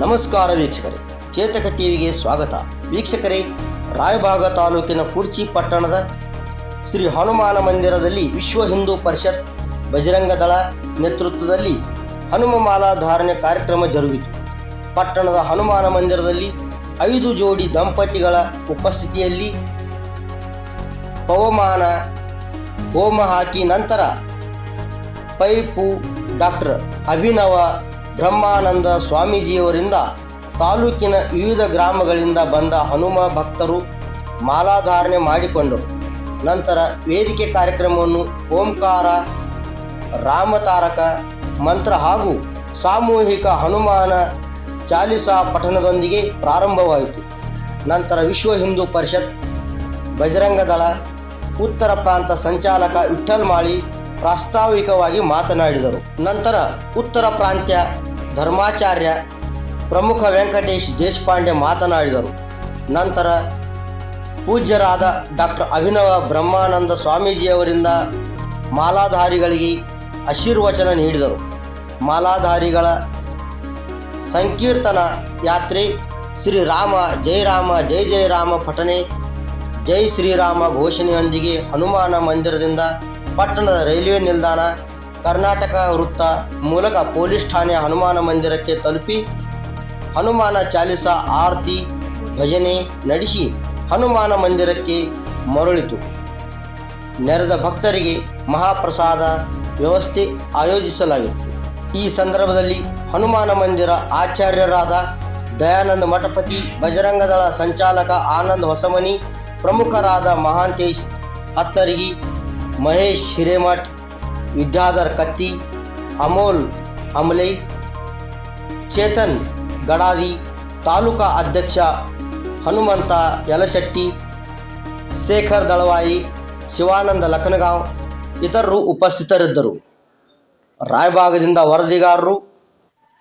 ನಮಸ್ಕಾರ ವೀಕ್ಷಕರೇ, ಚೇತಕ ಟಿವಿಗೆ ಸ್ವಾಗತ. ವೀಕ್ಷಕರೇ, ರಾಯಭಾಗ ತಾಲೂಕಿನ ಕುರ್ಚಿ ಪಟ್ಟಣದ ಶ್ರೀ ಹನುಮಾನ ಮಂದಿರದಲ್ಲಿ ವಿಶ್ವ ಹಿಂದೂ ಪರಿಷತ್ ಬಜರಂಗ ದಳ ನೇತೃತ್ವದಲ್ಲಿ ಹನುಮ ಮಾಲಾ ಧಾರಣೆ ಕಾರ್ಯಕ್ರಮ ಜರುಗಿತು. ಪಟ್ಟಣದ ಹನುಮಾನ ಮಂದಿರದಲ್ಲಿ ಐದು ಜೋಡಿ ದಂಪತಿಗಳ ಉಪಸ್ಥಿತಿಯಲ್ಲಿ ಪವಮಾನ, ಹೋಮ ಹಾಕಿ ನಂತರ ಪೈಪು ಡಾಕ್ಟರ್ ಅಭಿನವ ಬ್ರಹ್ಮಾನಂದ ಸ್ವಾಮೀಜಿಯವರಿಂದ ತಾಲೂಕಿನ ವಿವಿಧ ಗ್ರಾಮಗಳಿಂದ ಬಂದ ಹನುಮ ಭಕ್ತರು ಮಾಲಾಧಾರಣೆ ಮಾಡಿಕೊಂಡರು. ನಂತರ ವೇದಿಕೆ ಕಾರ್ಯಕ್ರಮವನ್ನು ಓಂಕಾರ, ರಾಮತಾರಕ ಮಂತ್ರ ಹಾಗೂ ಸಾಮೂಹಿಕ ಹನುಮಾನ ಚಾಲಿಸಾ ಪಠಣದೊಂದಿಗೆ ಪ್ರಾರಂಭವಾಯಿತು. ನಂತರ ವಿಶ್ವ ಹಿಂದೂ ಪರಿಷತ್, ಬಜರಂಗ ದಳ, ಉತ್ತರ ಪ್ರಾಂತ ಸಂಚಾಲಕ ವಿಠಲ್ ಮಾಳಿ ಪ್ರಾಸ್ತಾವಿಕವಾಗಿ ಮಾತನಾಡಿದರು. ನಂತರ ಉತ್ತರ ಪ್ರಾಂತ್ಯ ಧರ್ಮಾಚಾರ್ಯ ಪ್ರಮುಖ ವೆಂಕಟೇಶ್ ದೇಶಪಾಂಡೆ ಮಾತನಾಡಿದರು. ನಂತರ ಪೂಜ್ಯರಾದ ಡಾಕ್ಟರ್ ಅಭಿನವ ಬ್ರಹ್ಮಾನಂದ ಸ್ವಾಮೀಜಿಯವರಿಂದ ಮಾಲಾಧಾರಿಗಳಿಗೆ ಆಶೀರ್ವಚನ ನೀಡಿದರು. ಮಾಲಾಧಾರಿಗಳ ಸಂಕೀರ್ತನ ಯಾತ್ರೆ ಶ್ರೀರಾಮ ಜೈ ರಾಮ ಜೈ ಜೈ ರಾಮ ಪಠನೆ, ಜೈ ಶ್ರೀರಾಮ ಘೋಷಣೆಯೊಂದಿಗೆ ಹನುಮಾನ ಮಂದಿರದಿಂದ ಪಟ್ಟಣದ ರೈಲ್ವೆ ನಿಲ್ದಾಣ ಕರ್ನಾಟಕ ವೃತ್ತ ಮೂಲಕ ಪೊಲೀಸ್ ಠಾಣೆ ಹನುಮಾನ ಮಂದಿರಕ್ಕೆ ತಲುಪಿ ಹನುಮಾನ ಚಾಲಿಸ ಆರತಿ ಭಜನೆ ನಡೆಸಿ ಹನುಮಾನ ಮಂದಿರಕ್ಕೆ ಮರಳಿತು. ನೆರೆದ ಭಕ್ತರಿಗೆ ಮಹಾಪ್ರಸಾದ ವ್ಯವಸ್ಥೆ ಆಯೋಜಿಸಲಾಗಿತ್ತು. ಈ ಸಂದರ್ಭದಲ್ಲಿ ಹನುಮಾನ ಮಂದಿರ ಆಚಾರ್ಯರಾದ ದಯಾನಂದ ಮಠಪತಿ, ಬಜರಂಗದಳ ಸಂಚಾಲಕ ಆನಂದ್ ಹೊಸಮನಿ, ಪ್ರಮುಖರಾದ ಮಹಾಂತೇಶ್ ಹತ್ತರಗಿ, ಮಹೇಶ್ ಹಿರೇಮಠ್ ವಿದ್ಯಾಧರ್ ಕತ್ತಿ, ಅಮೋಲ್ ಅಮಲೈ, ಚೇತನ್ ಗಡಾದಿ, ತಾಲೂಕಾ ಅಧ್ಯಕ್ಷ ಹನುಮಂತ ಯಲಶೆಟ್ಟಿ, ಶೇಖರ್ ದಳವಾಯಿ, ಶಿವಾನಂದ ಲಖನಗಾಂವ್ ಇತರರು ಉಪಸ್ಥಿತರಿದ್ದರು. ರಾಯಭಾಗದಿಂದ ವರದಿಗಾರರು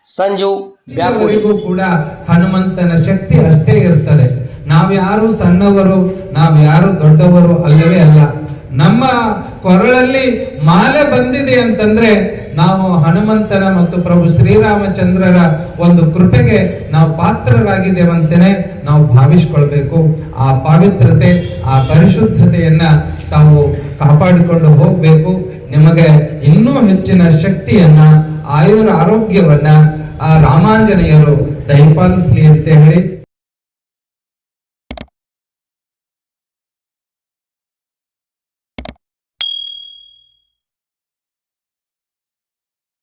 ಸಂಜು ಬ್ಯಾಕುಡಿ ಕೂಡ ಹನುಮಂತನ ಶಕ್ತಿ ಅಷ್ಟೇ ಇರ್ತದೆ. ನಾವ್ಯಾರು ಸಣ್ಣವರು, ನಾವ್ಯಾರು ದೊಡ್ಡವರು ಅಲ್ಲವೇ ಅಲ್ಲ. ನಮ್ಮ ಕೊರಳಲ್ಲಿ ಮಾಲೆ ಬಂದಿದೆ ಅಂತಂದ್ರೆ ನಾವು ಹನುಮಂತನ ಮತ್ತು ಪ್ರಭು ಶ್ರೀರಾಮಚಂದ್ರರ ಒಂದು ಕೃಪೆಗೆ ನಾವು ಪಾತ್ರರಾಗಿದ್ದೇವಂತೇನೆ ನಾವು ಭಾವಿಸ್ಕೊಳ್ಬೇಕು. ಆ ಪಾವಿತ್ರತೆ ಆ ಪರಿಶುದ್ಧತೆಯನ್ನ ತಾವು ಕಾಪಾಡಿಕೊಂಡು ಹೋಗ್ಬೇಕು. ನಿಮಗೆ ಇನ್ನೂ ಹೆಚ್ಚಿನ ಶಕ್ತಿಯನ್ನ, ಆಯುರ ಆರೋಗ್ಯವನ್ನ ಆ ರಾಮಾಂಜನೇಯರು ದಯಪಾಲಿಸ್ಲಿ ಅಂತ ಹೇಳಿ